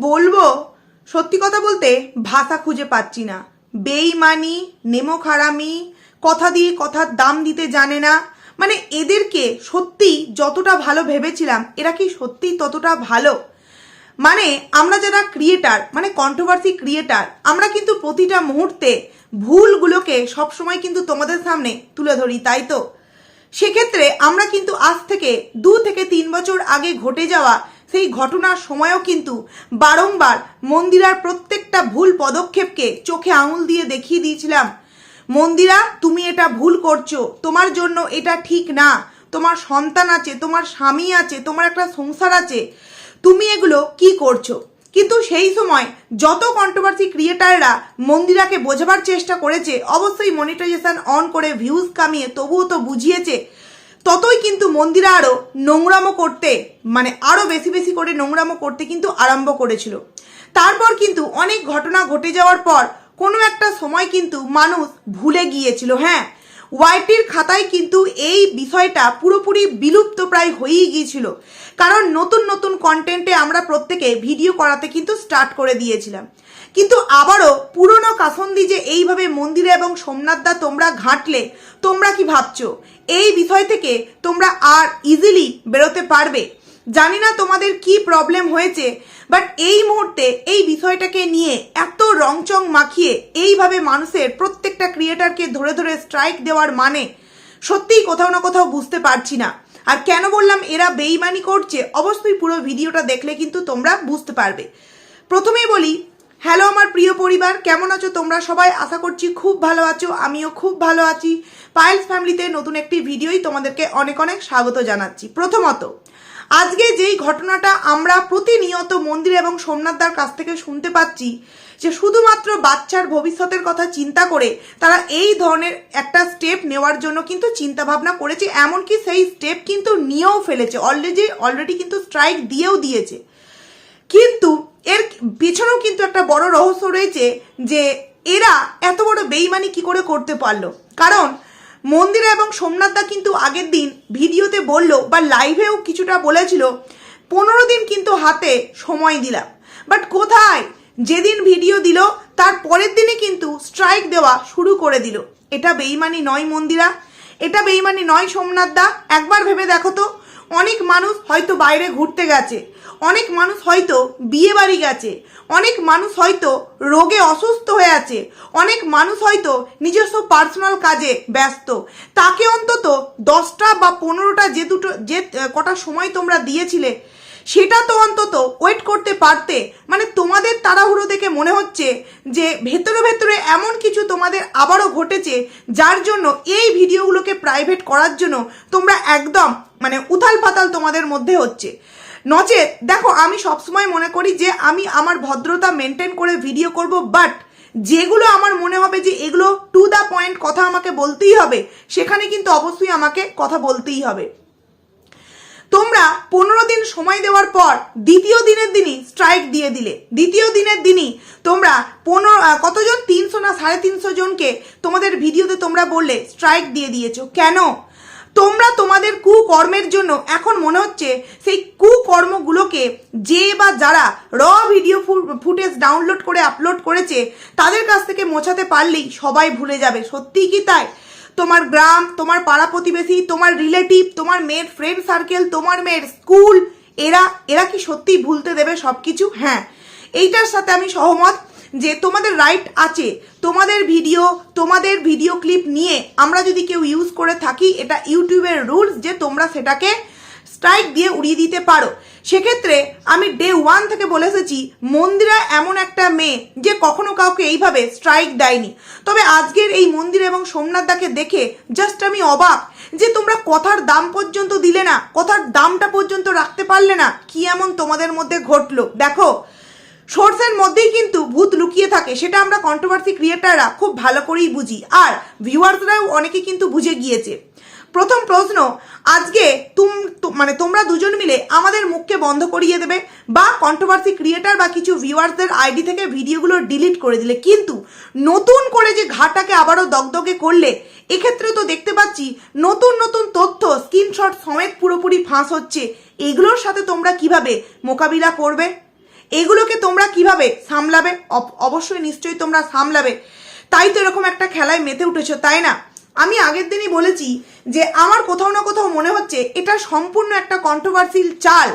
বলব? সত্যি কথা বলতে ভাষা খুঁজে পাচ্ছি না। বেইমানি, নেমো খারামি, কথা দিয়ে কথার দাম দিতে জানে না। মানে এদেরকে সত্যি যতটা ভালো ভেবেছিলাম, এরা কি সত্যি ততটা ভালো? মানে আমরা যারা ক্রিয়েটার মানে কন্ট্রোভার্সি ক্রিয়েটার আমরা কিন্তু প্রতিটা মুহূর্তে ভুলগুলোকে সবসময় কিন্তু তোমাদের সামনে তুলে ধরি, তাই তো? সেক্ষেত্রে আমরা কিন্তু আজ থেকে দু থেকে তিন বছর আগে ঘটে যাওয়া সেই ঘটনার সময়ও কিন্তু বারংবার মন্দিরার প্রত্যেকটা ভুল পদক্ষেপকে চোখে আঙুল দিয়ে দেখিয়ে দিয়েছিলাম। মন্দিরা, তুমি এটা ভুল করছ। তোমার জন্য এটা ঠিক না। তোমার সন্তান আছে, তোমার স্বামী আছে, তোমার একটা সংসার আছে। তুমি এগুলো কি করছ? কিন্তু সেই সময় যত কন্ট্রোভার্সি ক্রিয়েটাররা মন্দিরাকে বোঝাবার চেষ্টা করেছে, অবশ্যই মনিটাইজেশন অন করে ভিউজ কামিয়ে তবুও তো বুঝিয়েছে ততই কিন্তু মন্দিরা আরও নোংরামো করতে মানে আরও বেশি বেশি করে নোংরামো করতে কিন্তু আরম্ভ করেছিল। তারপর কিন্তু অনেক ঘটনা ঘটে যাওয়ার পর কোনো একটা সময় কিন্তু মানুষ ভুলে গিয়েছিল হ্যাঁ? ওয়াইটির খাতায় কিন্তু এই বিষয়টা পুরোপুরি বিলুপ্ত প্রায় হয়েই গিয়েছিল। কারণ নতুন নতুন কন্টেন্টে আমরা প্রত্যেকে ভিডিও করাতে কিন্তু স্টার্ট করে দিয়েছিলাম। কিন্তু আবারও পুরনো কাসন্দি যে এইভাবে মন্দিরে এবং সোমনাথদা তোমরা ঘাঁটলে, তোমরা কি ভাবছ? এই বিষয় থেকে তোমরা আর ইজিলি বেরোতে পারবে। জানি না তোমাদের কি প্রবলেম হয়েছে বাট এই মুহূর্তে এই বিষয়টাকে নিয়ে এত রংচং মাখিয়ে এইভাবে মানুষের প্রত্যেকটা ক্রিয়েটারকে ধরে ধরে স্ট্রাইক দেওয়ার মানে সত্যিই কোথাও না কোথাও বুঝতে পারছি না। আর কেন বললাম এরা বেইমানি করছে, অবশ্যই পুরো ভিডিওটা দেখলে কিন্তু তোমরা বুঝতে পারবে। প্রথমেই বলি হ্যালো আমার প্রিয় পরিবার, কেমন আছো তোমরা? সবাই আশা করছি খুব ভালো আছো, আমিও খুব ভালো আছি। পায়েলস ফ্যামিলিতে নতুন একটি ভিডিওই তোমাদেরকে অনেক অনেক স্বাগত জানাচ্ছি। প্রথমত, আজকে যেই ঘটনাটা আমরা প্রতিনিয়ত মন্দির এবং সোমনাথদার কাছ থেকে শুনতে পাচ্ছি, যে শুধুমাত্র বাচ্চার ভবিষ্যতের কথা চিন্তা করে তারা এই ধরনের একটা স্টেপ নেওয়ার জন্য কিন্তু চিন্তা ভাবনা করেছে, এমনকি সেই স্টেপ কিন্তু নিয়েও ফেলেছে। অলরেডি অলরেডি কিন্তু স্ট্রাইক দিয়েও দিয়েছে। কিন্তু এর পিছনেও কিন্তু একটা বড় রহস্য রয়েছে যে এরা এত বড় বেইমানি কি করে করতে পারল। কারণ মন্দিরা এবং সোমনাথদা কিন্তু আগের দিন ভিডিওতে বলল বা লাইভেও কিছুটা বলেছিল, পনেরো দিন কিন্তু হাতে সময় দিলাম। বাট কোথায়? যেদিন ভিডিও দিল, তার পরের দিনে কিন্তু স্ট্রাইক দেওয়া শুরু করে দিল। এটা বেইমানি নয় মন্দিরা, এটা বেইমানি নয় সোমনাথদা একবার ভেবে দেখো তো, অনেক মানুষ হয়তো বাইরে ঘুরতে গেছে। অনেক মানুষ হয়তো বিয়ে বাড়ি গেছে, অনেক মানুষ হয়তো রোগে অসুস্থ হয়ে আছে, অনেক মানুষ হয়তো নিজস্ব পার্সোনাল কাজে ব্যস্ত। তাকে অন্তত দশটা বা পনেরোটা যে দুটো, যে কটা সময় তোমরা দিয়েছিলে, সেটা তো অন্তত ওয়েট করতে পারতে। মানে তোমাদের তাড়াহুড়ো দেখে মনে হচ্ছে যে ভেতরে ভেতরে এমন কিছু তোমাদের আবারও ঘটেছে, যার জন্য এই ভিডিওগুলোকে প্রাইভেট করার জন্য তোমরা একদম মানে উথাল পাতাল তোমাদের মধ্যে হচ্ছে। নচেত, দেখো, আমি সবসময় মনে করি যে আমি আমার ভদ্রতা মেনটেন করে ভিডিও করব বাট যেগুলো আমার মনে হবে যে এগুলো টু দ্য পয়েন্ট কথা আমাকে বলতেই হবে, সেখানে কিন্তু অবশ্যই আমাকে কথা বলতেই হবে। তোমরা পনেরো দিন সময় দেওয়ার পর দ্বিতীয় দিনের দিনই স্ট্রাইক দিয়ে দিলে। দ্বিতীয় দিনের দিনই তোমরা পনেরো কতজন? তিনশো না সাড়ে তিনশো জনকে তোমাদের ভিডিওতে তোমরা বললে স্ট্রাইক দিয়ে দিয়েছ। কেন? তোমরা তোমাদের কুকর্মের জন্য এখন মনে হচ্ছে সেই কুকর্মগুলোকে যে বা যারা র ভিডিও ফুটেজ ডাউনলোড করে আপলোড করেছে, তাদের কাছ থেকে মোছাতে পারলেই সবাই ভুলে যাবে। সত্যিই কি তাই? তোমার গ্রাম, তোমার পাড়া প্রতিবেশী, তোমার রিলেটিভ তোমার মেয়ের ফ্রেন্ড সার্কেল তোমার মেয়ের স্কুল এরা এরা কি সত্যিই ভুলতে দেবে সব কিছু হ্যাঁ। এইটার সাথে আমি সহমত। যে তোমাদের রাইট আছে, তোমাদের ভিডিও তোমাদের ভিডিও ক্লিপ নিয়ে আমরা যদি কেউ ইউজ করে থাকি, এটা ইউটিউবের রুলস যে তোমরা সেটাকে স্ট্রাইক দিয়ে উড়িয়ে দিতে পারো। সেক্ষেত্রে আমি ডে ওয়ান থেকে বলে এসেছি, মন্দিরা এমন একটা মেয়ে যে কখনো কাউকে এইভাবে স্ট্রাইক দেয়নি। তবে আজকের এই মন্দির এবং সোমনাথদাকে দেখে জাস্ট আমি অবাক যে তোমরা কথার দাম পর্যন্ত দিলে না, কথার দামটা পর্যন্ত রাখতে পারলে না, কি এমন তোমাদের মধ্যে ঘটলো? দেখো সোর্সের মধ্যেই কিন্তু ভূত লুকিয়ে থাকে, সেটা আমরা কন্ট্রোভার্সি ক্রিয়েটাররা খুব ভালো করেই বুঝি। আর ভিউয়ার্সরাও অনেকে কিন্তু বুঝে গিয়েছে। প্রথম প্রশ্ন, আজকে তুম মানে তোমরা দুজন মিলে আমাদের মুখকে বন্ধ করিয়ে দেবে বা কন্ট্রোভার্সি ক্রিয়েটার বা কিছু ভিউয়ার্সদের আইডি থেকে ভিডিওগুলো ডিলিট করে দিলে। কিন্তু নতুন করে যে ঘাটাকে আবারও দগদগে করলে, এক্ষেত্রে তো দেখতে পাচ্ছি নতুন নতুন তথ্য স্ক্রিনশট সমেত পুরোপুরি ফাঁস হচ্ছে। এগুলোর সাথে তোমরা কীভাবে মোকাবিলা করবে? এগুলোকে তোমরা কীভাবে সামলাবে? অব- অবশ্যই নিশ্চয়ই তোমরা সামলাবে। তাই তো এরকম একটা খেলায় মেতে উঠেছো, তাই না? আমি আগের দিনই বলেছি যে আমার কোথাও না কোথাও মনে হচ্ছে এটা সম্পূর্ণ একটা কন্ট্রোভার্সিল চাল,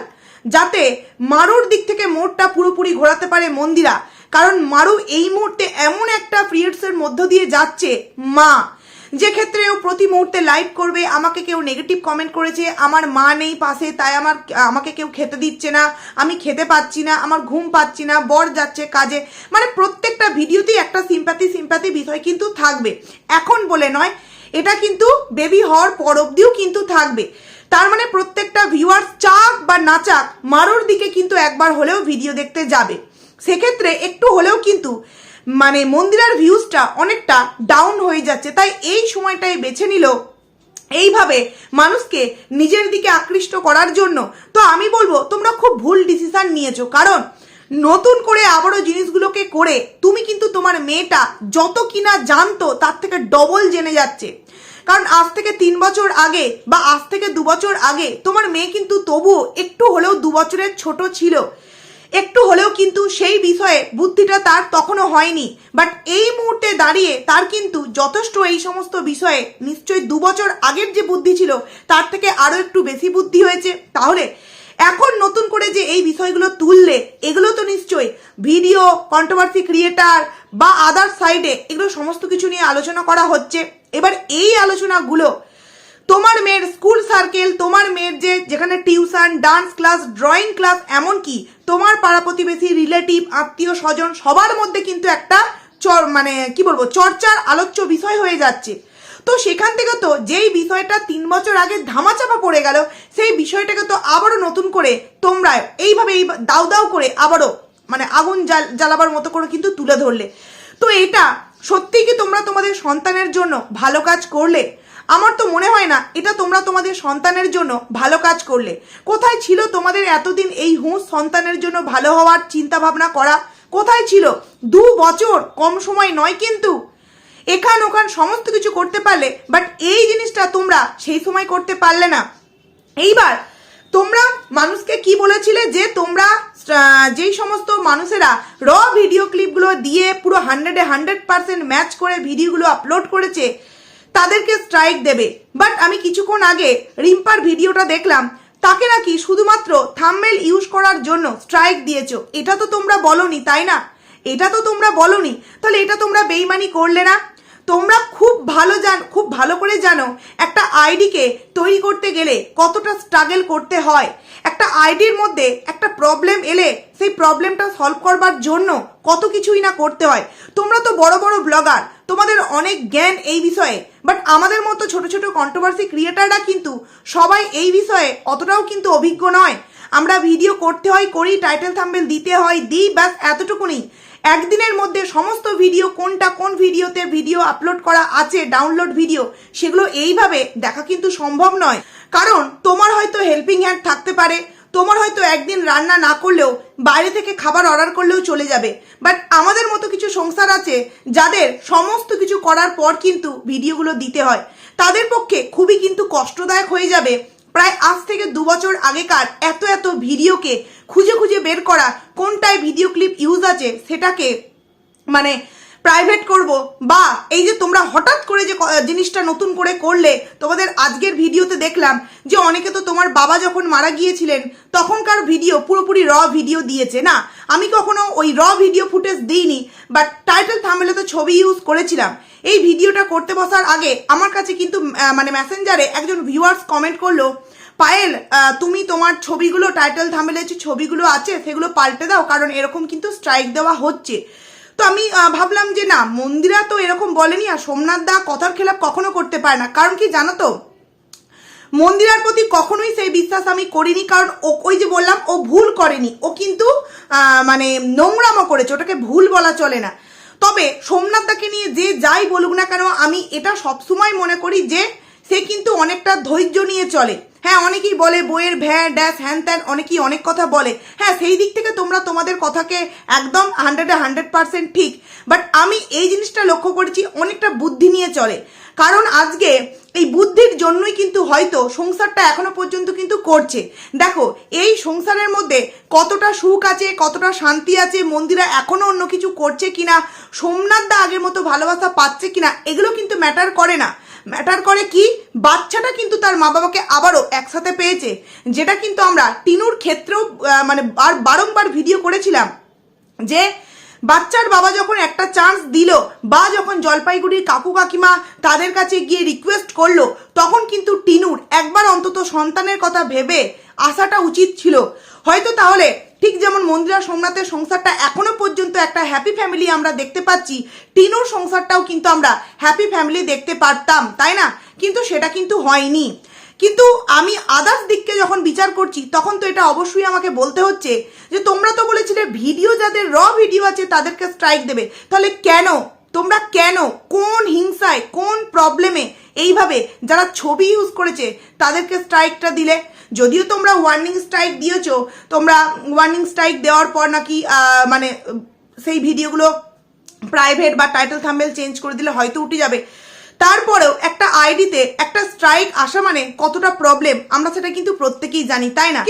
যাতে মারুর দিক থেকে মোড়টা পুরোপুরি ঘোরাতে পারে মন্দিরা। কারণ মারু এই মুহূর্তে এমন একটা পিরিয়ডসের মধ্য দিয়ে যাচ্ছে মা। যে ক্ষেত্রে ও প্রতি মুহূর্তে লাইভ করবে, আমাকে কেউ নেগেটিভ কমেন্ট করেছে, আমার মা নেই পাশে, তাই আমার, আমাকে কেউ খেতে দিচ্ছে না, আমি খেতে পাচ্ছি না, আমার ঘুম পাচ্ছি না, বর যাচ্ছে কাজে। মানে প্রত্যেকটা ভিডিওতেই একটা সিম্পাতি সিম্পাতি বিষয় কিন্তু থাকবে। এখন বলে নয়, এটা কিন্তু বেবি হওয়ার পর অবধিও কিন্তু থাকবে। তার মানে প্রত্যেকটা ভিউয়ার্স চাক বা না চাক, মারোর দিকে কিন্তু একবার হলেও ভিডিও দেখতে যাবে। সেক্ষেত্রে একটু হলেও কিন্তু মানে মন্দিরার ভিউজটা অনেকটা ডাউন হয়ে যাচ্ছে। তাই এই সময়টাই বেছে নিল এইভাবে মানুষকে নিজের দিকে আকৃষ্ট করার জন্য। তো আমি বলব, তোমরা খুব ভুল ডিসিশন নিয়েছো। কারণ নতুন করে আবারও জিনিসগুলোকে করে তুমি কিন্তু তোমার মেয়েটা যত কিনা জানতো, তার থেকে ডবল জেনে যাচ্ছে। কারণ আজ থেকে তিন বছর আগে বা আজ থেকে দু বছর আগে তোমার মেয়ে কিন্তু তবুও একটু হলেও দু বছরের ছোট ছিল। একটু হলেও কিন্তু সেই বিষয়ে বুদ্ধিটা তার তখনও হয়নি। বাট এই মুহূর্তে দাঁড়িয়ে তার কিন্তু যথেষ্ট এই সমস্ত বিষয়ে নিশ্চয়ই দু বছর আগের যে বুদ্ধি ছিল, তার থেকে আরও একটু বেশি বুদ্ধি হয়েছে। তাহলে এখন নতুন করে যে এই বিষয়গুলো তুললে, এগুলো তো নিশ্চয়ই ভিডিও কন্ট্রোভার্সি ক্রিয়েটার বা আদার সাইডে এগুলো সমস্ত কিছু নিয়ে আলোচনা করা হচ্ছে। এবার এই আলোচনাগুলো তোমার মেয়ের স্কুল সার্কেল তোমার মেয়ের যে যেখানে tuition dance class drawing class এমনকি তোমার পাড়া প্রতিবেশী রিলেটিভ আত্মীয়, স্বজন, সবার মধ্যে কিন্তু একটা চর মানে কি বলব, চর্চার আলোচ্য বিষয় হয়ে যাচ্ছে। তো সেখান থেকে তো যেই বিষয়টা তিন বছর আগে ধামাচাপা পড়ে গেল, সেই বিষয়টাকে তো আবারও নতুন করে তোমরা এইভাবে এই দাউ দাউ করে আবারও মানে আগুন জ্বাল জ্বালাবার মতো করে কিন্তু তুলে ধরলে। তো এটা সত্যিই কি তোমরা তোমাদের সন্তানের জন্য ভালো কাজ করলে? আমার তো মনে হয় না, এটা তোমরা তোমাদের সন্তানের জন্য ভালো কাজ করলে। কোথায় ছিল তোমাদের এতদিন এই হুঁশ সন্তানের জন্য ভালো হওয়ার চিন্তা ভাবনা করা? কোথায় ছিল? দু বছর কম সময় নয় কিন্তু। এখান ওখান সমস্ত কিছু করতে পারলে বাট এই জিনিসটা তোমরা সেই সময় করতে পারলে না। এইবার তোমরা মানুষকে কি বলেছিলে যে তোমরা যেই সমস্ত মানুষেরা র ভিডিও ক্লিপগুলো দিয়ে পুরো হান্ড্রেডে হান্ড্রেড পার্সেন্ট ম্যাচ করে ভিডিওগুলো আপলোড করেছে তাদেরকে স্ট্রাইক দেবে। বাট আমি কিছুক্ষণ আগে রিম্পার ভিডিওটা দেখলাম। তাকে নাকি শুধুমাত্র থাম্বেল ইউজ করার জন্য স্ট্রাইক দিয়েছ। এটা তো তোমরা বলনি, তাই না? এটা তো তোমরা বলনি। তাহলে এটা তোমরা বেইমানি করলে না? তোমরা খুব ভালো জান, খুব ভালো করে জানো একটা আইডিকে তৈরি করতে গেলে কতটা স্ট্রাগল করতে হয়। একটা আইডির মধ্যে একটা প্রবলেম এলে সেই প্রবলেমটা সলভ করবার জন্য কত কিছুই না করতে হয়। তোমরা তো বড় বড় ব্লগার তোমাদের অনেক জ্ঞান এই বিষয়ে বাট আমাদের মতো ছোট ছোট কন্ট্রোভার্সি ক্রিয়েটাররা কিন্তু সবাই এই বিষয়ে অতটাও কিন্তু অভিজ্ঞ নয়। আমরা ভিডিও করতে হয়, করি টাইটেল থাম্বেল দিতে হয়, দিই, ব্যাস, এতটুকুনি। একদিনের মধ্যে সমস্ত ভিডিও, কোনটা কোন ভিডিওতে ভিডিও আপলোড করা আছে, ডাউনলোড ভিডিও, সেগুলো এইভাবে দেখা কিন্তু সম্ভব নয়। কারণ তোমার হয়তো হেল্পিং হ্যান্ড থাকতে পারে, তোমার হয়তো একদিন রান্না না করলেও, বাইরে থেকে খাবার অর্ডার করলেও চলে যাবে। বাট আমাদের মতো কিছু সংসার আছে, যাদের সমস্ত কিছু করার পর কিন্তু ভিডিওগুলো দিতে হয়। তাদের পক্ষে খুবই কিন্তু কষ্টদায়ক হয়ে যাবে প্রায় আজ থেকে দু বছর আগেকার এত এত ভিডিওকে খুঁজে খুঁজে বের করা কোনটায় ভিডিও ক্লিপ ইউজ আছে সেটাকে মানে প্রাইভেট করব। বা এই যে তোমরা হঠাৎ করে যে জিনিসটা নতুন করে করলে, তোমাদের আজকের ভিডিওতে দেখলাম যে অনেকে তো তোমার বাবা যখন মারা গিয়েছিলেন, তখনকার ভিডিও পুরোপুরি র ভিডিও দিয়েছে, না? আমি কখনো ওই র ভিডিও ফুটেজ দিইনি বাট টাইটেল থামেলে তো ছবি ইউজ করেছিলাম। এই ভিডিওটা করতে বসার আগে আমার কাছে কিন্তু মানে মেসেঞ্জারে একজন ভিউয়ার্স কমেন্ট করল, পায়েল তুমি তোমার ছবিগুলো টাইটেল থামেলে যে ছবিগুলো আছে, সেগুলো পাল্টে দাও, কারণ এরকম কিন্তু স্ট্রাইক দেওয়া হচ্ছে। তো আমি ভাবলাম যে না, মন্দিরা তো এরকম বলেনি আর সোমনাথ দা কথার খেলাপ কখনো করতে পারে না। কারণ কি জানো তো? মন্দিরার প্রতি কখনোই সেই বিশ্বাস আমি করিনি, কারণ ও, ওই যে বললাম, ও ভুল করেনি। ও কিন্তু মানে নোংরামো করেছে, ওটাকে ভুল বলা চলে না। তবে সোমনাথ দাকে নিয়ে যে যাই বলুক না কেন, আমি এটা সবসময় মনে করি যে সে কিন্তু অনেকটা ধৈর্য নিয়ে চলে। হ্যাঁ অনেকেই বলে বইয়ের ভ্যা, ড্যাশ, হ্যান ত্যান, অনেকেই অনেক কথা বলে। হ্যাঁ সেই দিক থেকে তোমরা তোমাদের কথাকে একদম হান্ড্রেডে হান্ড্রেড পার্সেন্ট ঠিক। বাট আমি এই জিনিসটা লক্ষ্য করেছি, অনেকটা বুদ্ধি নিয়ে চলে। কারণ আজকে এই বুদ্ধির জন্যই কিন্তু হয়তো সংসারটা এখনও পর্যন্ত কিন্তু করছে। দেখো, এই সংসারের মধ্যে কতটা সুখ আছে, কতটা শান্তি আছে, মন্দিরা এখনও অন্য কিছু করছে কিনা, সোমনাথ দা আগের মতো ভালোবাসা পাচ্ছে কিনা, এগুলো কিন্তু ম্যাটার করে না। ম্যাটার করে কি? বাচ্চাটা কিন্তু তার মা বাবাকে আবারও একসাথে পেয়েছে, যেটা কিন্তু আমরা টিনুর ক্ষেত্রেও মানে আর বারংবার ভিডিও করেছিলাম, যে বাচ্চার বাবা যখন একটা চান্স দিল, বা যখন জলপাইগুড়ির কাকু কাকিমা তাদের কাছে গিয়ে রিকোয়েস্ট করল, তখন কিন্তু টিনুর একবার অন্তত সন্তানের কথা ভেবে আসাটা উচিত ছিল। হয়তো তাহলে ঠিক যেমন মন্দিরা সোমনাথের সংসারটা এখনও পর্যন্ত একটা হ্যাপি ফ্যামিলি আমরা দেখতে পাচ্ছি, টিনুর সংসারটাও কিন্তু আমরা হ্যাপি ফ্যামিলি দেখতে পারতাম, তাই না? কিন্তু সেটা কিন্তু হয়নি। কিন্তু আমি আদার্স দিককে যখন বিচার করছি, তখন তো এটা অবশ্যই আমাকে বলতে হচ্ছে যে তোমরা তো বলেছিলে ভিডিও যাদের র ভিডিও আছে তাদেরকে স্ট্রাইক দেবে। তাহলে কেন? তোমরা কেন? কোন হিংসায়, কোন প্রবলেমে এইভাবে যারা ছবি ইউজ করেছে তাদেরকে স্ট্রাইকটা দিলে? যদিও তোমরা ওয়ার্নিং স্ট্রাইক দিয়েছ, তোমরা ওয়ার্নিং স্ট্রাইক দেওয়ার পর নাকি মানে সেই ভিডিওগুলো প্রাইভেট বা টাইটেল থাম্বেল চেঞ্জ করে দিলে হয়তো উঠে যাবে। তারপরেও একটা আইডিতে একটা স্ট্রাইক আসা মানে কতটা প্রবলেম আমরা সেটা কিন্তু প্রত্যেকেই জানি, তাই না?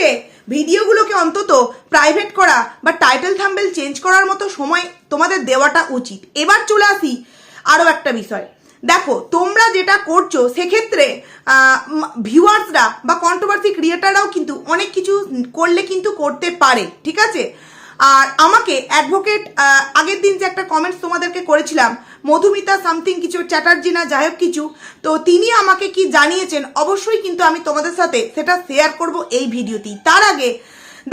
ভিডিওগুলোকে অন্তত প্রাইভেট করা বা টাইটেল থাম্বেল চেঞ্জ করার মতো সময় তোমাদের দেওয়াটা উচিত। এবার চলে আসি আরও একটা বিষয়। দেখো, তোমরা যেটা করছ, সেক্ষেত্রে ভিউয়ার্সরা বা কন্ট্রোভার্সি ক্রিয়েটাররাও কিন্তু অনেক কিছু করলে কিন্তু করতে পারে, ঠিক আছে? আর আমাকে অ্যাডভোকেট আগের দিন যে একটা কমেন্টস তোমাদেরকে করেছিলাম, মধুমিতা সামথিং কিছু, চ্যাটার্জি না যাই হোক কিছু, তো তিনি আমাকে কি জানিয়েছেন, অবশ্যই কিন্তু আমি তোমাদের সাথে সেটা শেয়ার করব এই ভিডিওতেই। তার আগে,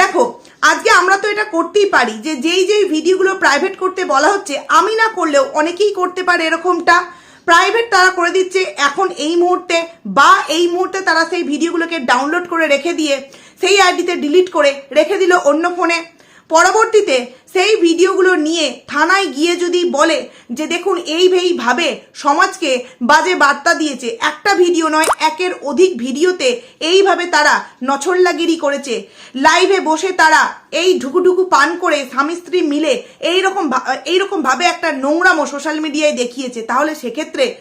দেখো, আজকে আমরা তো এটা করতেই পারি, যে যেই যেই ভিডিওগুলো প্রাইভেট করতে বলা হচ্ছে, আমি না করলেও অনেকেই করতে পারে এরকমটা। প্রাইভেট তারা করে দিচ্ছে। এখন এই মুহূর্তে বা এই মুহূর্তে তারা সেই ভিডিওগুলোকে ডাউনলোড করে রেখে দিয়ে সেই আইডিতে ডিলিট করে রেখে দিল অন্য ফোনে পরবর্তীতে সেই ভিডিওগুলো নিয়ে থানায় গিয়ে যদি বলে যে দেখুন এই এইভাবে সমাজকে বাজে বার্তা দিয়েছে, একটা ভিডিও নয়, একের অধিক ভিডিওতে এইভাবে তারা নছল্লাগিরি করেছে। লাইভে বসে তারা এই ঢুকুঢুকু পান করে স্বামী স্ত্রী মিলে এইরকম ভা- এইরকম ভাবে একটা নোংরামো সোশ্যাল মিডিয়ায় দেখিয়েছে। তাহলে সেক্ষেত্রে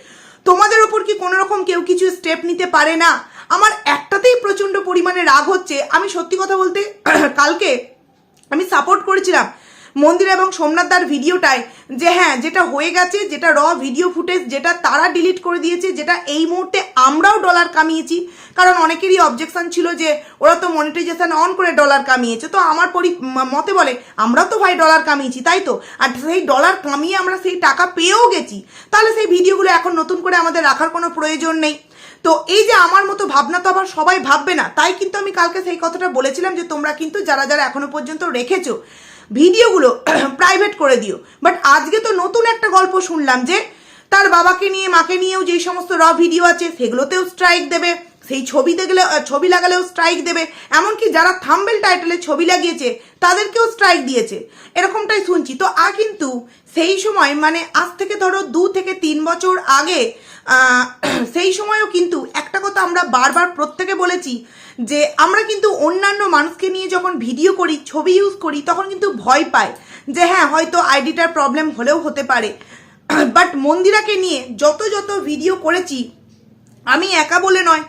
তোমাদের ওপর কি কোনো রকম কেউ কিছু স্টেপ নিতে পারে না? আমার একটাতেই প্রচণ্ড পরিমাণে রাগ হচ্ছে। আমি সত্যি কথা বলতে কালকে আমি সাপোর্ট করেছিলাম। মন্দির এবং সোমনাথদার ভিডিওটায় যে হ্যাঁ যেটা হয়ে গেছে, যেটা র ভিডিও ফুটেজ যেটা তারা ডিলিট করে দিয়েছে, যেটা এই মুহূর্তে আমরাও ডলার কামিয়েছি। কারণ অনেকেরই অবজেকশন ছিল যে, ওরা তো মনিটাইজেশন অন করে ডলার কামিয়েছে। তো আমার পরি মতে বলে আমরাও তো ভাই ডলার কামিয়েছি, তাই তো? আর সেই ডলার কামিয়ে আমরা সেই টাকা পেয়েও গেছি। তাহলে সেই ভিডিওগুলো এখন নতুন করে আমাদের রাখার কোনো প্রয়োজন নেই। তো এই যে আমার মতো ভাবনা তো আবার সবাই ভাববে না, তাই কিন্তু আমি কালকে সেই কথাটা বলেছিলাম যে তোমরা কিন্তু যারা যারা এখনও পর্যন্ত রেখেছো ভিডিওগুলো প্রাইভেট করে দিও। বাট আজকে তো নতুন একটা গল্প শুনলাম যে তার বাবাকে নিয়ে, মাকে নিয়েও যেই সমস্ত র ভিডিও আছে, সেগুলোতেও স্ট্রাইক দেবে, সেই ছবি দেখলে ছবি লাগালেও স্ট্রাইক দেবে, এমনকি যারা থাম্বেল টাইটেলে ছবি লাগিয়েছে, তাদেরকেও স্ট্রাইক দিয়েছে। এরকমটাই শুনছি। তো আ কিন্তু সেই সময় মানে আজ থেকে ধরো দু থেকে তিন বছর আগে সেই সময়ও কিন্তু একটা কথা আমরা বারবার প্রত্যেকে বলেছি যে আমরা কিন্তু অন্যান্য মানুষকে নিয়ে যখন ভিডিও করি, ছবি ইউজ করি, তখন কিন্তু ভয় পাই যে হ্যাঁ হয়তো আইডিটার প্রবলেম হলেও হতে পারে। বাট মন্দিরাকে নিয়ে যত যত ভিডিও করেছি, আমি একা বলে নয়,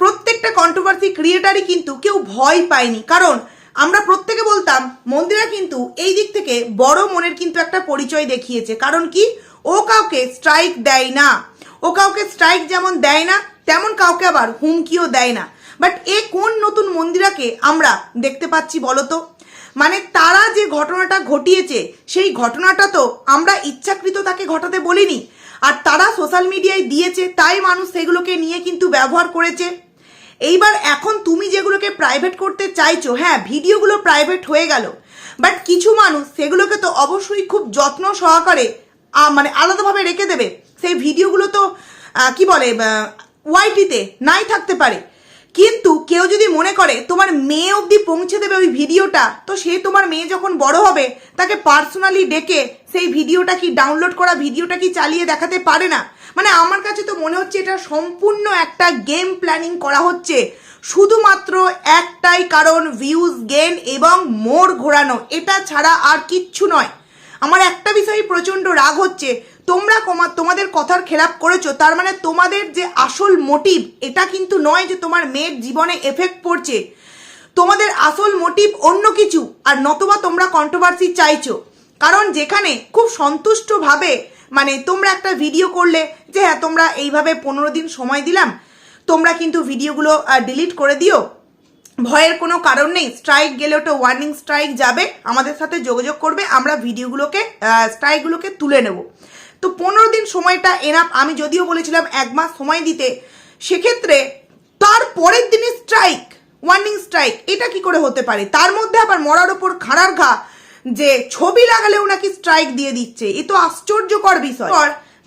প্রত্যেকটা কন্ট্রোভার্সি ক্রিয়েটারই কিন্তু কেউ ভয় পায়নি। কারণ আমরা প্রত্যেকে বলতাম, মন্দিরা কিন্তু এই দিক থেকে বড় মনের কিন্তু একটা পরিচয় দেখিয়েছে। কারণ কি? ও কাউকে স্ট্রাইক দেয় না। ও কাউকে স্ট্রাইক যেমন দেয় না, তেমন কাউকে আবার হুমকিও দেয় না। বাট এ কোন নতুন মন্দিরাকে আমরা দেখতে পাচ্ছি বলো তো? মানে তারা যে ঘটনাটা ঘটিয়েছে, সেই ঘটনাটা তো আমরা ইচ্ছাকৃত তাকে ঘটাতে বলিনি। আর তারা সোশ্যাল মিডিয়ায় দিয়েছে, তাই মানুষ সেগুলোকে নিয়ে কিন্তু ব্যবহার করেছে। এইবার এখন তুমি যেগুলোকে প্রাইভেট করতে চাইছো হ্যাঁ ভিডিওগুলো প্রাইভেট হয়ে গেল। বাট কিছু মানুষ সেগুলোকে তো অবশ্যই খুব যত্ন সহকারে মানে আলাদাভাবে রেখে দেবে। সেই ভিডিওগুলো তো কি বলে ওয়াইটিতে নাই থাকতে পারে। কিন্তু কেউ যদি মনে করে তোমার মেয়ে অবধি পৌঁছে দেবে ওই ভিডিওটা, তো সে তোমার মেয়ে যখন বড় হবে, তাকে পার্সোনালি ডেকে সেই ভিডিওটা কি ডাউনলোড করা, ভিডিওটা কি চালিয়ে দেখাতে পারে না? মানে আমার কাছে তো মনে হচ্ছে এটা সম্পূর্ণ একটা গেম প্ল্যানিং করা হচ্ছে। শুধুমাত্র একটাই কারণ ভিউজ গেন এবং মোড় ঘোরানো, এটা ছাড়া আর কিচ্ছু নয়। আমার একটা বিষয়ে প্রচণ্ড রাগ হচ্ছে তোমরা তোমাদের কথার খেলাপ করেছ, তার মানে তোমাদের যে আসল মোটিভ এটা কিন্তু নয় যে তোমার মেয়ের জীবনে এফেক্ট পড়ছে। তোমাদের আসল মোটিভ অন্য কিছু, আর নতুবা তোমরা কন্ট্রোভার্সি চাইছো। কারণ যেখানে খুব সন্তুষ্টভাবে মানে তোমরা একটা ভিডিও করলে যে হ্যাঁ তোমরা এইভাবে পনেরো দিন সময় দিলাম, তোমরা কিন্তু ভিডিওগুলো ডিলিট করে দিও। ভয়ের কোনো কারণ নেই স্ট্রাইক গেলে ওটা ওয়ার্নিং স্ট্রাইক যাবে, আমাদের সাথে যোগাযোগ করবে, আমরা ভিডিওগুলোকে স্ট্রাইকগুলোকে তুলে নেব। তো পনেরো দিন সময়টা এনাফ আমি যদিও বলেছিলাম এক মাস সময় দিতে। সেক্ষেত্রে তার পরের দিনই স্ট্রাইক ওয়ার্নিং স্ট্রাইক এটা কি করে হতে পারে? তার মধ্যে আবার মরার ওপর খাড়ার ঘা যে ছবি লাগালেও নাকি স্ট্রাইক দিয়ে দিচ্ছে। এ তো আশ্চর্যকর বিষয়।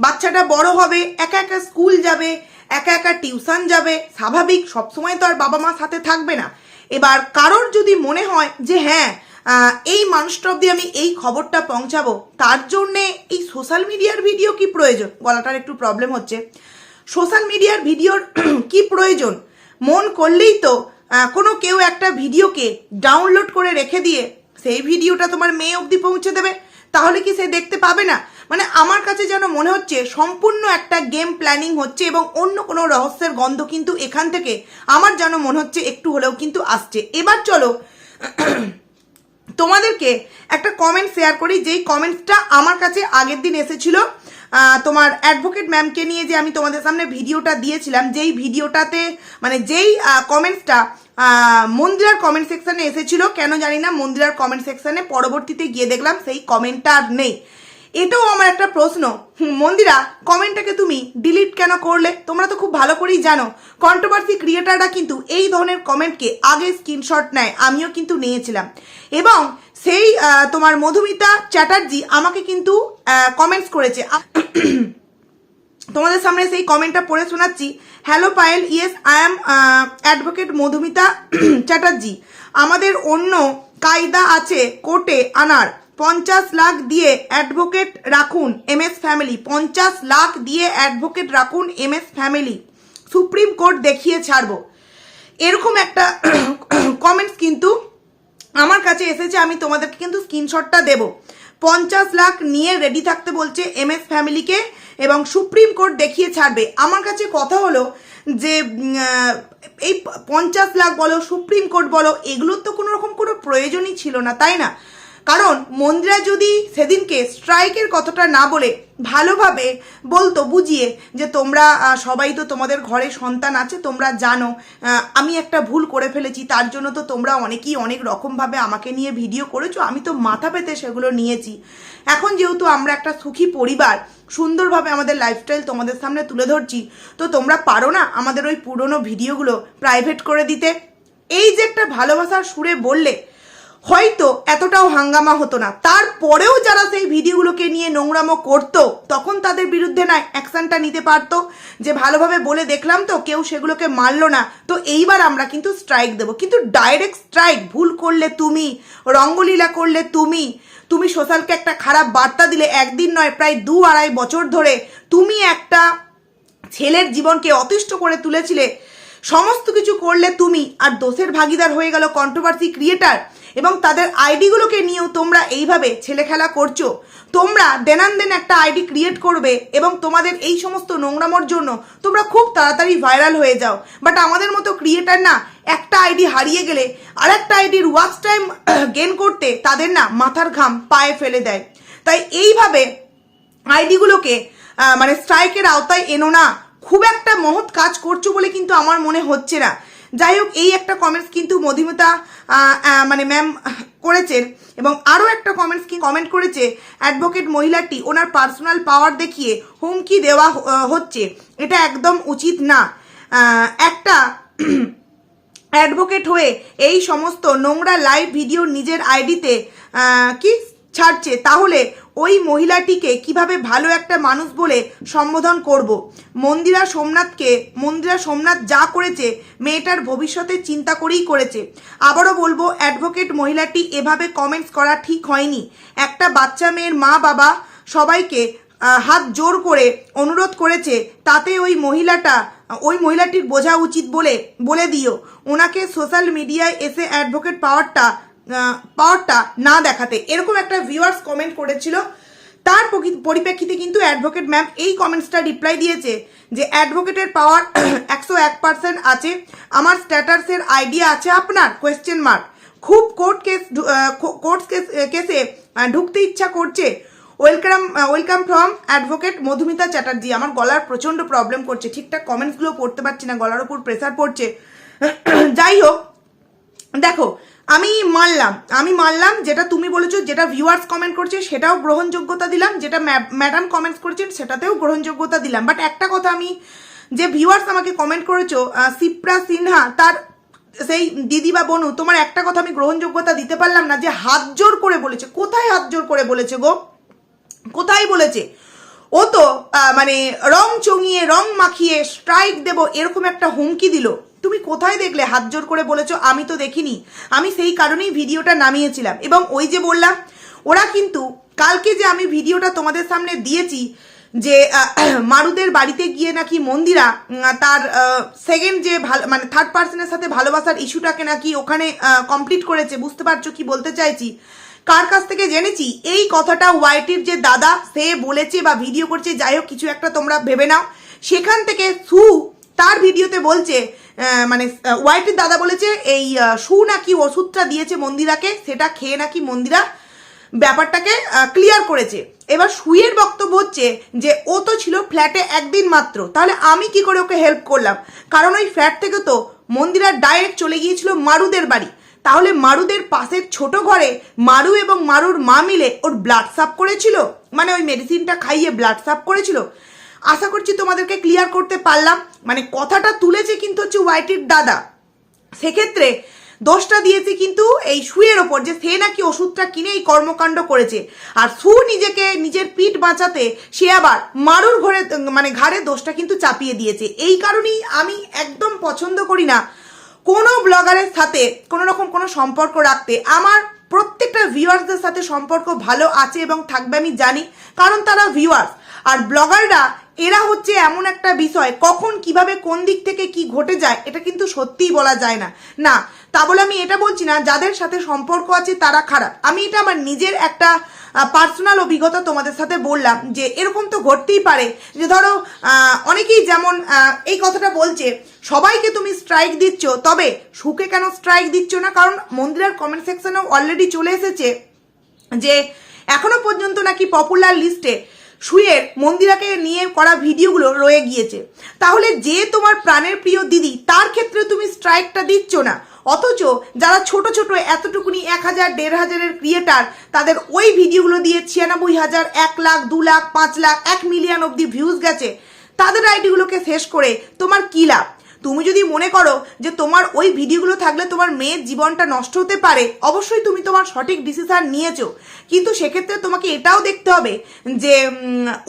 বাচ্চাটা বড় হবে, একা একা স্কুল যাবে, একা একা টিউশন যাবে, স্বাভাবিক, সবসময় তো আর বাবা মা সাথে থাকবে না। এবার কারোর যদি মনে হয় যে হ্যাঁ এই মানুষটা অব্দি আমি এই খবরটা পৌঁছাবো। তার জন্যে এই সোশ্যাল মিডিয়ার ভিডিও কি প্রয়োজন? গলাটার একটু প্রবলেম হচ্ছে। সোশ্যাল মিডিয়ার ভিডিওর কি প্রয়োজন? মন করলেই তো কোনো কেউ একটা ভিডিওকে ডাউনলোড করে রেখে দিয়ে সেই ভিডিওটা তোমার মেয়ে অবধি পৌঁছে দেবে। তাহলে কি সে দেখতে পাবে না? মানে আমার কাছে যেন মনে হচ্ছে, সম্পূর্ণ একটা গেম প্ল্যানিং হচ্ছে এবং অন্য কোনো রহস্যের গন্ধ কিন্তু এখান থেকে আমার যেন মনে হচ্ছে একটু হলেও কিন্তু আসছে। এবার চলো তোমাদেরকে একটা কমেন্ট শেয়ার করি, যেই কমেন্টসটা আমার কাছে আগের দিন এসেছিল। তোমার অ্যাডভোকেট ম্যামকে নিয়ে যে আমি তোমাদের সামনে ভিডিওটা দিয়েছিলাম, যেই ভিডিওটাতে মানে যেই কমেন্টসটা মন্দিরার কমেন্ট সেকশানে এসেছিল, কেন জানি না মন্দিরার কমেন্ট সেকশানে পরবর্তীতে গিয়ে দেখলাম, সেই কমেন্টটা আর নেই। এটাও আমার একটা প্রশ্ন। মন্দিরা, কমেন্টটাকে তুমি ডিলিট কেন করলে? তোমরা তো খুব ভালো করেই জানো। কন্ট্রোভার্সি ক্রিয়েটাররা কিন্তু এই ধরনের কমেন্টকে আগে স্ক্রিনশট নেয়, আমিও কিন্তু নিয়েছিলাম। এবং সেই তোমার মধুমিতা চ্যাটার্জি আমাকে কিন্তু কমেন্টস করেছে। তোমাদের সামনে সেই কমেন্টটা পড়ে শোনাচ্ছি। Hello Payel yes I am advocate Madhumita Chatterjee. আমাদের অন্য কায়দা আছে, কোর্টে আনার। পঞ্চাশ লাখ দিয়ে অ্যাডভোকেট রাখুন এম এস ফ্যামিলি। পঞ্চাশ লাখ দিয়ে অ্যাডভোকেট রাখুন M S family. Supreme Court দেখিয়ে ছাড়বো। এরকম একটা কমেন্টস কিন্তু আমার কাছে এসেছে, আমি তোমাদেরকে কিন্তু স্ক্রিনশটটা দেব। পঞ্চাশ লাখ নিয়ে রেডি থাকতে বলছে এম এস ফ্যামিলিকে এবং সুপ্রিম কোর্ট দেখিয়ে ছাড়বে। আমার কাছে কথা হলো যে এই পঞ্চাশ লাখ বলো, সুপ্রিম কোর্ট বলো, এগুলোর তো কোনো রকম কোনো প্রয়োজনই ছিল না, তাই না? কারণ মন্দিরা যদি সেদিনকে স্ট্রাইকের কথাটা না বলে ভালোভাবে বলতো, বুঝিয়ে যে তোমরা সবাই তো তোমাদের ঘরে সন্তান আছে, তোমরা জানো আমি একটা ভুল করে ফেলেছি, তার জন্য তো তোমরা অনেকেই অনেক রকমভাবে আমাকে নিয়ে ভিডিও করেছ, আমি তো মাথা পেতে সেগুলো নিয়েছি। এখন যেহেতু আমরা একটা সুখী পরিবার, সুন্দরভাবে আমাদের লাইফস্টাইল তোমাদের সামনে তুলে ধরছি, তো তোমরা পারো না আমাদের ওই পুরনো ভিডিওগুলো প্রাইভেট করে দিতে। এই যে একটা ভালোবাসার সুরে বললে হয়তো এতটাও হাঙ্গামা হতো না। তারপরেও যারা সেই ভিডিওগুলোকে নিয়ে নোংরামো করতো, তখন তাদের বিরুদ্ধে না অ্যাকশনটা নিতে পারতো। যে ভালোভাবে বলে দেখলাম তো, কেউ সেগুলোকে মারলো না। তো এইবার আমরা কিন্তু স্ট্রাইক দেবো। কিন্তু ডাইরেক্ট স্ট্রাইক ভুল করলে তুমি, রঙ্গলীলা করলে তুমি তুমি সোশ্যালকে একটা খারাপ বার্তা দিলে একদিন নয়, প্রায় দু আড়াই বছর ধরে তুমি একটা ছেলের জীবনকে অতিষ্ঠ করে তুলেছিলে। সমস্ত কিছু করলে তুমি, আর দোষের ভাগিদার হয়ে গেল কন্ট্রোভার্সি ক্রিয়েটার এবং তাদের আইডিগুলোকে নিয়েও তোমরা এইভাবে ছেলে খেলা করছ। তোমরা দেনান দেন একটা আইডি ক্রিয়েট করবে এবং তোমাদের এই সমস্ত নোংরামোর জন্য তোমরা খুব তাড়াতাড়ি ভাইরাল হয়ে যাও। বাট আমাদের মতো ক্রিয়েটার না, একটা আইডি হারিয়ে গেলে আর একটা আইডির ওয়াচ টাইম গেন করতে তাদের না মাথার ঘাম পায়ে ফেলে দেয়। তাই এইভাবে আইডিগুলোকে মানে স্ট্রাইকের আওতায় এনো না। খুব একটা মহৎ কাজ করছ বলে কিন্তু আমার মনে হচ্ছে না। যাই হোক, এই একটা কমেন্টস কিন্তু মধুমিতা মানে ম্যাম করেছেন এবং আরও একটা কমেন্টস কি কমেন্ট করেছে অ্যাডভোকেট মহিলাটি, ওনার পার্সোনাল পাওয়ার দেখিয়ে হুমকি দেওয়া হচ্ছে। এটা একদম উচিত না। একটা অ্যাডভোকেট হয়ে এই সমস্ত নোংরা লাইভ ভিডিও নিজের আইডিতে কি? ছাড়ছে, তাহলে ওই মহিলাটিকে কীভাবে ভালো একটা মানুষ বলে সম্বোধন করব? মন্দিরা সোমনাথকে, মন্দিরা সোমনাথ যা করেছে, মেয়েটার ভবিষ্যতে চিন্তা করেই করেছে। আবারও বলব অ্যাডভোকেট মহিলাটি এভাবে কমেন্টস করা ঠিক হয়নি। একটা বাচ্চা মেয়ের মা বাবা সবাইকে হাত জোর করে অনুরোধ করেছে, তাতে ওই মহিলাটা, ওই মহিলাটির বোঝা উচিত বলে বলে দিও। ওনাকে সোশ্যাল মিডিয়ায় এসে অ্যাডভোকেট পাওয়ারটা পাওয়ারটা না দেখাতে। এরকম একটা ভিউয়ার্স কমেন্ট করেছিল। তার পরিপ্রেক্ষিতে কিন্তু অ্যাডভোকেট ম্যাম এই কমেন্টসটা রিপ্লাই দিয়েছে যে অ্যাডভোকেটের পাওয়ার একশো এক পার্সেন্ট আছে। আমার স্ট্যাটাসের আইডিয়া আছে আপনার? কোয়েশ্চেন মার্ক খুব কোর্ট কেস কোর্ট কেস কেসে ঢুকতে ইচ্ছা করছে। Welcome welcome from advocate Madhumita Chatterjee. আমার গলার প্রচণ্ড প্রবলেম করছে। ঠিকঠাক কমেন্টসগুলো পড়তে পারছি না। গলার উপর প্রেসার পড়ছে। যাই হোক দেখো, আমি মানলাম আমি মানলাম যেটা তুমি বলেছ, যেটা ভিউয়ার্স কমেন্ট করছে, সেটাও গ্রহণযোগ্যতা দিলাম, যেটা ম্যাডাম কমেন্টস করছেন, সেটাতেও গ্রহণযোগ্যতা দিলাম। বাট একটা কথা আমি, যে ভিউয়ার্স আমাকে কমেন্ট করেছ সিপ্রা সিনহা, তার সেই দিদি বা বনু, তোমার একটা কথা আমি গ্রহণযোগ্যতা দিতে পারলাম না, যে হাত জোর করে বলেছে। কোথায় হাত জোর করে বলেছে গো? কোথায় বলেছে? ও তো মানে রং চঙিয়ে, রং মাখিয়ে স্ট্রাইক দেব, এরকম একটা হুমকি দিল। তুমি কোথায় দেখলে? হাত জোর করে বলেছ, আমি তো দেখিনি। আমি সেই কারণেই ভিডিওটা নামিয়েছিলাম। এবং ওই যে বললাম, ওরা কিন্তু কালকে যে আমি ভিডিওটা তোমাদের সামনে দিয়েছি, যে মারুদের বাড়িতে গিয়ে নাকি মন্দিরা তার সেকেন্ড যে ভালো মানে থার্ড পার্সনের সাথে ভালোবাসার ইস্যুটাকে নাকি ওখানে কমপ্লিট করেছে, বুঝতে পারছ কি বলতে চাইছি? কার কাছ থেকে জেনেছি? এই কথাটা ওয়াইটির যে দাদা, সে বলেছে বা ভিডিও করছে। যাই হোক, কিছু একটা তোমরা ভেবে নাও। সেখান থেকে সু তার ভিডিওতে বলছে মানে আহ, ওয়াইটির দাদা বলেছে এই সু নাকি ওষুধটা দিয়েছে মন্দিরাকে সেটা খেয়ে নাকি মন্দিরা ব্যাপারটাকে ক্লিয়ার করেছে। এবার সুইয়ের বক্তব্য হচ্ছে যে ও তো ছিল ফ্ল্যাটে একদিন মাত্র তাহলে আমি কি করে ওকে হেল্প করলাম? কারণ ওই ফ্ল্যাট থেকে তো মন্দিরা ডাইরেক্ট চলে গিয়েছিল মারুদের বাড়ি। তাহলে মারুদের পাশের ছোট ঘরে মারু এবং মারুর মা মিলে ওর ব্লাড সাফ করেছিল? মানে ওই মেডিসিনটা খাইয়ে ব্লাড সাফ করেছিল? আশা করছি তোমাদেরকে ক্লিয়ার করতে পারলাম। মানে কথাটা তুলেছে কিন্তু হচ্ছে ওয়াইটির দাদা। সেক্ষেত্রে দোষটা দিয়েছে কিন্তু এই সুয়ের ওপর যে সে নাকি ওষুধটা কিনে এই কর্মকাণ্ড করেছে। আর সু নিজেকে নিজের পিঠ বাঁচাতে সে আবার মারুর ঘরে মানে ঘাড়ে দোষটা কিন্তু চাপিয়ে দিয়েছে। এই কারণেই আমি একদম পছন্দ করি না কোনো ব্লগারের সাথে কোনো রকম কোনো সম্পর্ক রাখতে। আমার প্রত্যেকটা ভিউয়ার্সদের সাথে সম্পর্ক ভালো আছে এবং থাকবে আমি জানি, কারণ তারা ভিউয়ার্স আর ব্লগাররা এরা হচ্ছে এমন একটা বিষয়, কখন কীভাবে কোন দিক থেকে কি ঘটে যায়, এটা কিন্তু সত্যিই বলা যায় না। না, তা বলে আমি এটা বলছি না, যাদের সাথে সম্পর্ক আছে তারা খারাপ। আমি এটা আমার নিজের একটা পার্সোনাল অভিজ্ঞতা তোমাদের সাথে বললাম যে এরকম তো ঘটতেই পারে যে ধরো অনেকেই যেমন এই কথাটা বলছে, সবাইকে তুমি স্ট্রাইক দিচ্ছ, তবে সুখে কেন স্ট্রাইক দিচ্ছ না? কারণ মন্দিরের কমেন্ট সেকশনেও অলরেডি চলে এসেছে যে এখনও পর্যন্ত নাকি পপুলার লিস্টে শুয়ের মন্দিরাকে নিয়ে করা ভিডিওগুলো রয়ে গিয়েছে। তাহলে যে তোমার প্রাণের প্রিয় দিদি, তার ক্ষেত্রে তুমি স্ট্রাইকটা দিচ্ছ না। অথচ যারা ছোট ছোট এতটুকুনি এক হাজার, দেড় হাজারের ক্রিয়েটার তাদের ওই ভিডিওগুলো দিয়ে ছিয়ানব্বই হাজার, এক লাখ, দু লাখ, পাঁচ লাখ, এক মিলিয়ন অব্দি ভিউজ গেছে। তাদের আইডিগুলোকে শেষ করে তোমার কী লাভ? তুমি যদি মনে করো যে তোমার ওই ভিডিওগুলো থাকলে তোমার মেয়ের জীবনটা নষ্ট হতে পারে, অবশ্যই তুমি তোমার সঠিক ডিসিশন নিয়েছো। কিন্তু সেক্ষেত্রে তোমাকে এটাও দেখতে হবে যে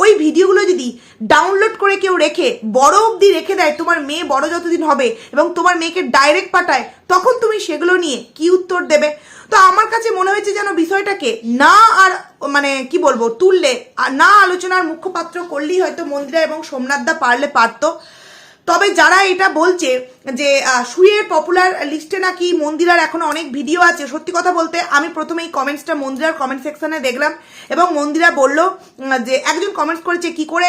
ওই ভিডিওগুলো যদি ডাউনলোড করে কেউ রেখে, বড় অবধি রেখে দেয়, তোমার মেয়ে বড় যতদিন হবে এবং তোমার মেয়েকে ডাইরেক্ট পাঠায়, তখন তুমি সেগুলো নিয়ে কি উত্তর দেবে? তো আমার কাছে মনে হয়েছে যেন বিষয়টাকে না আর মানে কি বলব, তুললে না আলোচনার মুখপাত্র করলেই হয়তো মন্দিরা এবং সোমনাথদা পারলে পারতো। তবে যারা এটা বলছে যে সুয়ের পপুলার লিস্টে নাকি মন্দিরার এখনও অনেক ভিডিও আছে, সত্যি কথা বলতে আমি প্রথমে এই কমেন্টসটা মন্দিরার কমেন্ট সেকশনে দেখলাম এবং মন্দিরা বলল যে একজন কমেন্টস করেছে কি করে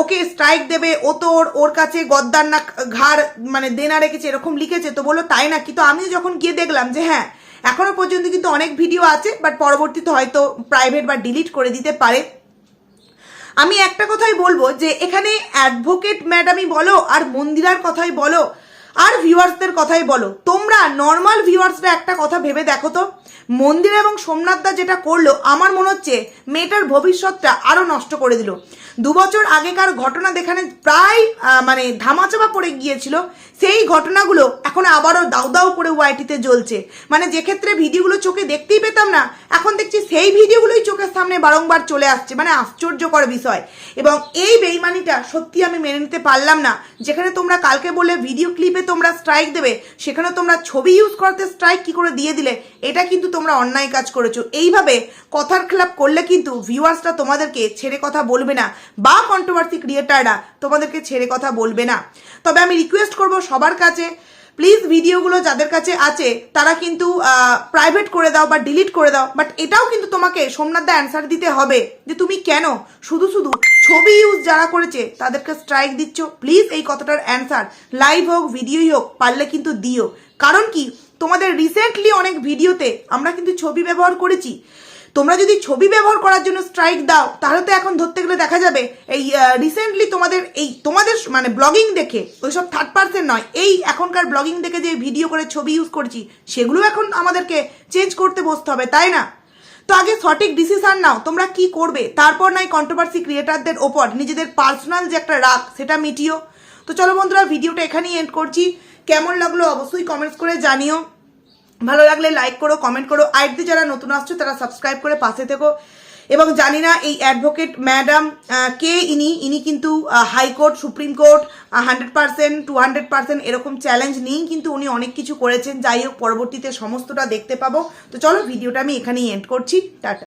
ওকে স্ট্রাইক দেবে, ও তো ওর কাছে গদ্দার না ঘাড় মানে দেনা রেখেছে, এরকম লিখেছে, তো বলল, তাই নাকি? তো আমিও যখন গিয়ে দেখলাম যে হ্যাঁ এখনও পর্যন্ত কিন্তু অনেক ভিডিও আছে বাট পরবর্তীতে হয়তো প্রাইভেট বা ডিলিট করে দিতে পারে। আমি একটা কথাই বলব যে এখানে অ্যাডভোকেট ম্যাডামই বলো আর মন্দিরার কথাই বলো আর ভিউয়ার্সদের কথাই বলো, তোমরা নর্মাল ভিউয়ার্সরা একটা কথা ভেবে দেখো তো? মন্দির এবং সোমনাথদা যেটা করল, আমার মনে হচ্ছে মেয়েটার ভবিষ্যৎটা আরও নষ্ট করে দিল। দু বছর আগেকার ঘটনা দেখানে প্রায় মানে ধামাচাপা পড়ে গিয়েছিল, সেই ঘটনাগুলো এখন আবারও দাউ দাউ করে ওয়াইটিতে জ্বলছে। মানে যে ক্ষেত্রে ভিডিওগুলো চোখে দেখতেই পেতাম না, এখন দেখছি সেই ভিডিওগুলোই চোখের সামনে বারংবার চলে আসছে। মানে আশ্চর্যকর বিষয়। এবং এই বেইমানিটা সত্যি আমি মেনে নিতে পারলাম না। যেখানে তোমরা কালকে বলে ভিডিও ক্লিপে তোমরা স্ট্রাইক দেবে, সেখানে তোমরা ছবি ইউজ করতে স্ট্রাইক কি করে দিয়ে দিলে, এটা কিন্তু তোমরা অন্যায় কাজ করেছ। এইভাবে কথার খেলাপ করলে কিন্তু ভিউয়ার্সরা তোমাদেরকে ছেড়ে কথা বলবে না, বা কন্ট্রোভার্সি ক্রিয়েটাররা তোমাদেরকে ছেড়ে কথা বলবে না। তবে আমি রিকোয়েস্ট করব সবার কাছে প্লিজ ভিডিওগুলো যাদের কাছে আছে, তারা কিন্তু প্রাইভেট করে দাও বা ডিলিট করে দাও বাট এটাও কিন্তু তোমাকে সোমনাথ দা অ্যান্সার দিতে হবে, যে তুমি কেন? শুধু শুধু ছবি ইউজ যারা করেছে, তাদেরকে স্ট্রাইক দিচ্ছ। প্লিজ এই কথাটার অ্যান্সার লাইভ হোক ভিডিওই হোক, পারলে কিন্তু দিও। কারণ কি? তোমাদের রিসেন্টলি অনেক ভিডিওতে আমরা কিন্তু ছবি ব্যবহার করেছি। তোমরা যদি ছবি ব্যবহার করার জন্য স্ট্রাইক দাও, তাহলে তো এখন ধরতে গেলে দেখা যাবে, এই রিসেন্টলি তোমাদের এই, তোমাদের মানে ব্লগিং দেখে, ওইসব থার্ড পার্সেন্ট নয়, এই এখনকার ব্লগিং দেখে যে ভিডিও করে ছবি ইউজ করছি, সেগুলো এখন আমাদেরকে চেঞ্জ করতে বসতে হবে, তাই না? তো আগে সঠিক ডিসিশান নাও, তোমরা কি করবে? তারপর নাই কন্ট্রোভার্সি ক্রিয়েটারদের ওপর, নিজেদের পার্সোনাল যে একটা রাগ, সেটা মিটিও। তো চলো বন্ধুরা, ভিডিওটা এখানেই এন্ড করছি। কেমন লাগল অবশ্যই কমেন্টস করে জানিও। ভালো লাগলে লাইক করো কমেন্ট করো। আইডি যারা নতুন আসছো, তারা সাবস্ক্রাইব করে পাশে থেকো। এবং জানি না এই অ্যাডভোকেট ম্যাডাম কে ইনি? ইনি কিন্তু High Court Supreme Court hundred percent to hundred percent এরকম চ্যালেঞ্জ নিয়েই কিন্তু উনি অনেক কিছু করেছেন। যাই হোক, পরবর্তীতে সমস্তটা দেখতে পাবো। তো চলো ভিডিওটা আমি এখানেই এন্ড করছি। টাটা।